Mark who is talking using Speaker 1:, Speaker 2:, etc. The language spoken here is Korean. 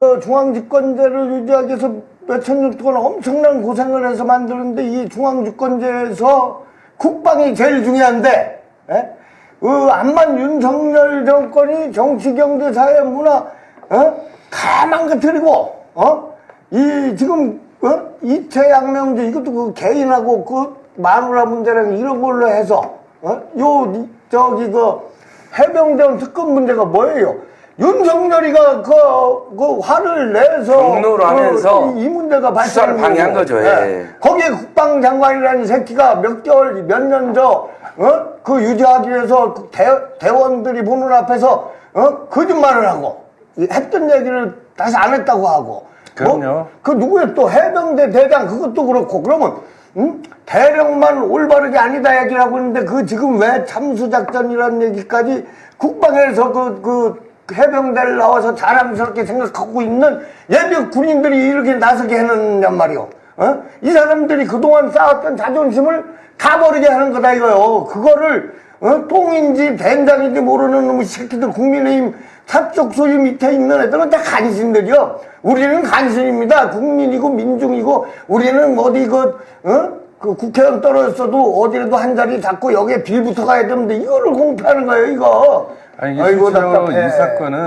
Speaker 1: 그 중앙집권제를 유지하기 위해서 몇천 년 동안 엄청난 고생을 해서 만드는데 이 중앙집권제에서 국방이 제일 중요한데, 예? 그 암만 윤석열 정권이 정치, 경제, 사회, 문화, 어? 다 망가뜨리고, 어? 이 지금 어? 이채양명제 이것도 그 개인하고 그 마누라 문제랑 이런 걸로 해서 어? 요 이- 저기 그 해병대원 특급 문제가 뭐예요? 윤석열이가 그, 그 화를 내서
Speaker 2: 경로를 하면서
Speaker 1: 그 이, 이 문제가
Speaker 2: 수사를
Speaker 1: 발생한
Speaker 2: 방해한. 거죠, 예.
Speaker 1: 거기에 국방장관이라는 새끼가 몇 개월, 몇 년 저, 어? 그 유지하기 위해서 그 대, 대원들이 보는 앞에서, 어? 거짓말을 하고, 이 했던 얘기를 다시 안 했다고 하고.
Speaker 2: 그럼요.
Speaker 1: 뭐, 그 누구의 또 해병대 대장 그것도 그렇고, 그러면, 응? 대령만 올바르게 아니다 얘기를 하고 있는데, 그 지금 왜 참수작전이라는 얘기까지 국방에서 그, 그, 해병대를 나와서 자랑스럽게 생각하고 있는 예비 군인들이 이렇게 나서게 해놓냔 말이오. 어? 이 사람들이 그동안 쌓았던 자존심을 다 버리게 하는 거다 이거요. 그거를 어? 똥인지 된장인지 모르는 놈의 새끼들 국민의힘 사적 소유 밑에 있는 애들은 다 간신들이요. 우리는 간신입니다. 국민이고 민중이고 우리는 어디 그 어? 그 국회의원 떨어졌어도 어디라도 한 자리 잡고 여기에 빌 붙어 가야 되는데 이거를 공표하는 거예요 이거.
Speaker 3: 아니
Speaker 1: 아이고,
Speaker 3: 실제로
Speaker 1: 답답해.
Speaker 3: 이 사건은